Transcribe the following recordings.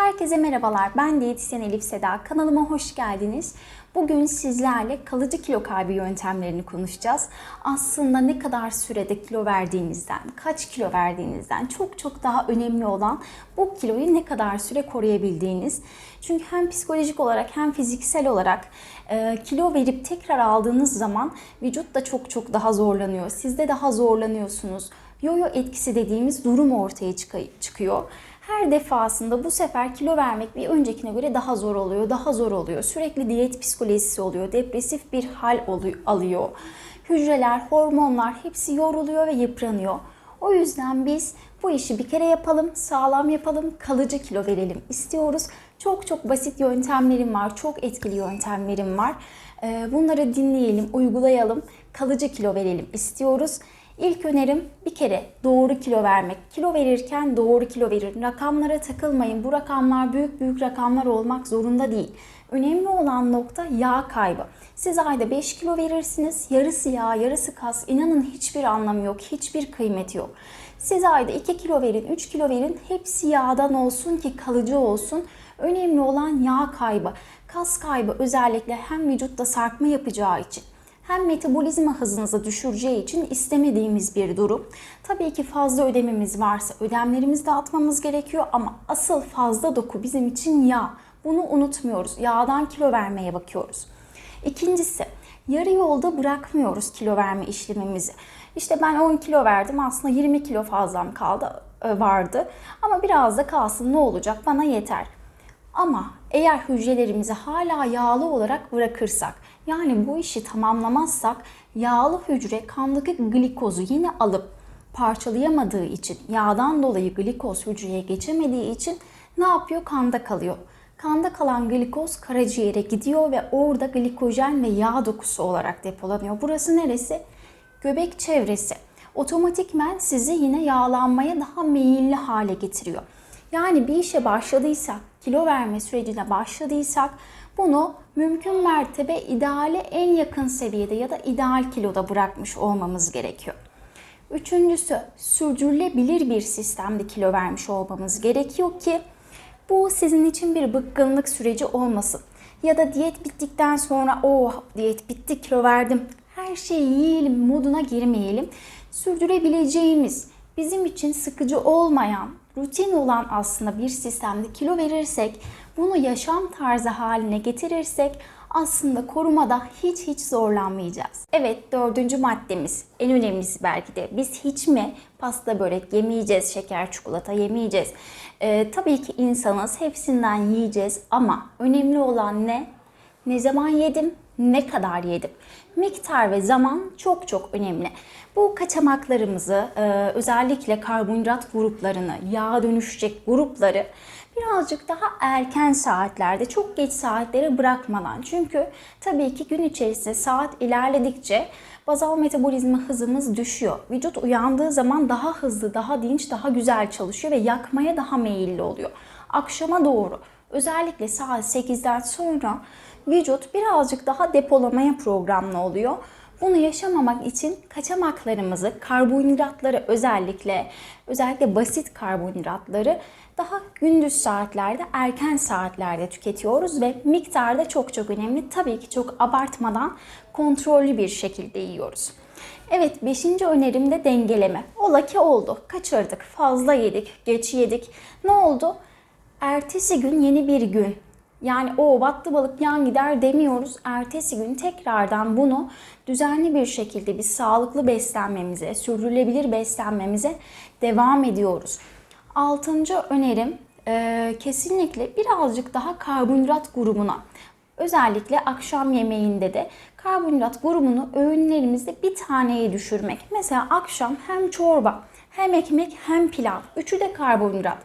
Herkese merhabalar. Ben diyetisyen Elif Seda. Kanalıma hoş geldiniz. Bugün sizlerle kalıcı kilo kaybı yöntemlerini konuşacağız. Aslında ne kadar sürede kilo verdiğinizden, kaç kilo verdiğinizden çok çok daha önemli olan bu kiloyu ne kadar süre koruyabildiğiniz. Çünkü hem psikolojik olarak hem fiziksel olarak e, kilo verip tekrar aldığınız zaman vücut da çok çok daha zorlanıyor. Siz de daha zorlanıyorsunuz. Yoyo etkisi dediğimiz durum ortaya çıkıyor. Her defasında bu sefer kilo vermek bir öncekine göre daha zor oluyor, daha zor oluyor. Sürekli diyet psikolojisi oluyor, depresif bir hal alıyor. Hücreler, hormonlar hepsi yoruluyor ve yıpranıyor. O yüzden biz bu işi bir kere yapalım, sağlam yapalım, kalıcı kilo verelim istiyoruz. Çok çok basit yöntemlerim var, çok etkili yöntemlerim var. Bunları dinleyelim, uygulayalım, kalıcı kilo verelim istiyoruz. İlk önerim bir kere doğru kilo vermek. Kilo verirken doğru kilo verin. Rakamlara takılmayın. Bu rakamlar büyük büyük rakamlar olmak zorunda değil. Önemli olan nokta yağ kaybı. Siz ayda 5 kilo verirsiniz. Yarısı yağ, yarısı kas. İnanın hiçbir anlamı yok. Hiçbir kıymeti yok. Siz ayda 2 kilo verin, 3 kilo verin. Hepsi yağdan olsun ki kalıcı olsun. Önemli olan yağ kaybı. Kas kaybı özellikle hem vücutta sarkma yapacağı için hem metabolizma hızınızı düşüreceği için istemediğimiz bir durum. Tabii ki fazla ödememiz varsa ödemlerimizi de atmamız gerekiyor ama asıl fazla doku bizim için yağ. Bunu unutmuyoruz. Yağdan kilo vermeye bakıyoruz. İkincisi yarı yolda bırakmıyoruz kilo verme işlemimizi. İşte ben 10 kilo verdim aslında 20 kilo fazlam kaldı e, vardı ama biraz da kalsın ne olacak bana yeter. Ama eğer hücrelerimizi hala yağlı olarak bırakırsak yani bu işi tamamlamazsak yağlı hücre kandaki glikozu yine alıp parçalayamadığı için yağdan dolayı glikoz hücreye geçemediği için ne yapıyor? Kanda kalıyor. Kanda kalan glikoz karaciğere gidiyor ve orada glikojen ve yağ dokusu olarak depolanıyor. Burası neresi? Göbek çevresi. Otomatikmen sizi yine yağlanmaya daha meyilli hale getiriyor. Yani bir işe başladıysak, kilo verme sürecine başladıysak bunu mümkün mertebe ideale en yakın seviyede ya da ideal kiloda bırakmış olmamız gerekiyor. Üçüncüsü sürdürülebilir bir sistemde kilo vermiş olmamız gerekiyor ki bu sizin için bir bıkkınlık süreci olmasın. Ya da diyet bittikten sonra oh diyet bitti kilo verdim her şeyi yiyelim moduna girmeyelim. Sürdürebileceğimiz bizim için sıkıcı olmayan rutin olan aslında bir sistemde kilo verirsek, bunu yaşam tarzı haline getirirsek aslında korumada hiç hiç zorlanmayacağız. Evet dördüncü maddemiz en önemlisi belki de biz hiç mi pasta börek yemeyeceğiz, şeker çikolata yemeyeceğiz. Ee, tabii ki insanız hepsinden yiyeceğiz ama önemli olan ne? Ne zaman yedim, ne kadar yedim. Miktar ve zaman çok çok önemli. Bu kaçamaklarımızı e, özellikle karbonhidrat gruplarını, yağ dönüşecek grupları birazcık daha erken saatlerde, çok geç saatlere bırakmadan. Çünkü tabii ki gün içerisinde saat ilerledikçe bazal metabolizma hızımız düşüyor. Vücut uyandığı zaman daha hızlı, daha dinç, daha güzel çalışıyor ve yakmaya daha meyilli oluyor. Akşama doğru özellikle saat 8'den sonra vücut birazcık daha depolamaya programlı oluyor. Bunu yaşamamak için kaçamaklarımızı, karbonhidratları özellikle özellikle basit karbonhidratları daha gündüz saatlerde, erken saatlerde tüketiyoruz ve miktar da çok çok önemli. Tabii ki çok abartmadan kontrollü bir şekilde yiyoruz. Evet, beşinci önerim de dengeleme. Ola ki oldu. Kaçırdık, fazla yedik, geç yedik. Ne oldu? Ertesi gün yeni bir gün. Yani o battı balık yan gider demiyoruz. Ertesi gün tekrardan bunu düzenli bir şekilde bir sağlıklı beslenmemize, sürdürülebilir beslenmemize devam ediyoruz. Altıncı önerim e, kesinlikle birazcık daha karbonhidrat grubuna özellikle akşam yemeğinde de karbonhidrat grubunu öğünlerimizde bir taneye düşürmek. Mesela akşam hem çorba hem ekmek hem pilav. Üçü de karbonhidrat.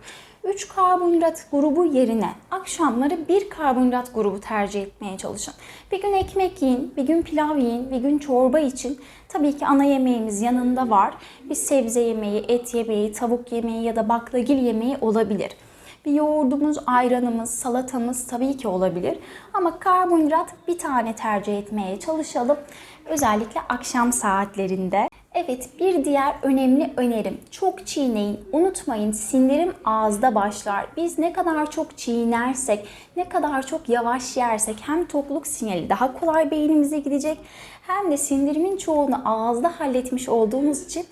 3 karbonhidrat grubu yerine akşamları bir karbonhidrat grubu tercih etmeye çalışın. Bir gün ekmek yiyin, bir gün pilav yiyin, bir gün çorba için. Tabii ki ana yemeğimiz yanında var. Bir sebze yemeği, et yemeği, tavuk yemeği ya da baklagil yemeği olabilir. Bir yoğurdumuz, ayranımız, salatamız tabii ki olabilir. Ama karbonhidrat bir tane tercih etmeye çalışalım. Özellikle akşam saatlerinde. Evet bir diğer önemli önerim çok çiğneyin. Unutmayın sindirim ağızda başlar. Biz ne kadar çok çiğnersek, ne kadar çok yavaş yersek hem tokluk sinyali daha kolay beynimize gidecek hem de sindirimin çoğunu ağızda halletmiş olduğumuz için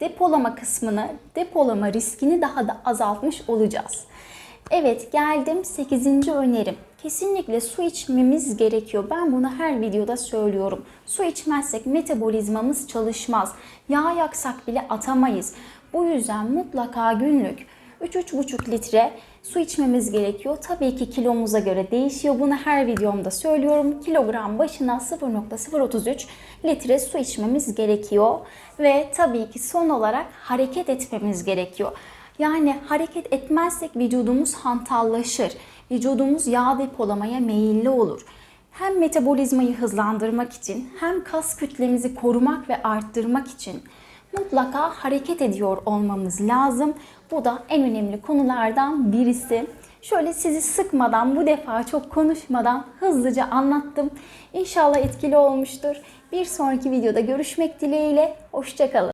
depolama kısmını, depolama riskini daha da azaltmış olacağız. Evet geldim 8. önerim. Kesinlikle su içmemiz gerekiyor. Ben bunu her videoda söylüyorum. Su içmezsek metabolizmamız çalışmaz. Yağ yaksak bile atamayız. Bu yüzden mutlaka günlük 3-3,5 litre su içmemiz gerekiyor. Tabii ki kilomuza göre değişiyor. Bunu her videomda söylüyorum. Kilogram başına 0.033 litre su içmemiz gerekiyor. Ve tabii ki son olarak hareket etmemiz gerekiyor. Yani hareket etmezsek vücudumuz hantallaşır. Vücudumuz yağ depolamaya meyilli olur. Hem metabolizmayı hızlandırmak için hem kas kütlemizi korumak ve arttırmak için mutlaka hareket ediyor olmamız lazım. Bu da en önemli konulardan birisi. Şöyle sizi sıkmadan, bu defa çok konuşmadan hızlıca anlattım. İnşallah etkili olmuştur. Bir sonraki videoda görüşmek dileğiyle. Hoşçakalın.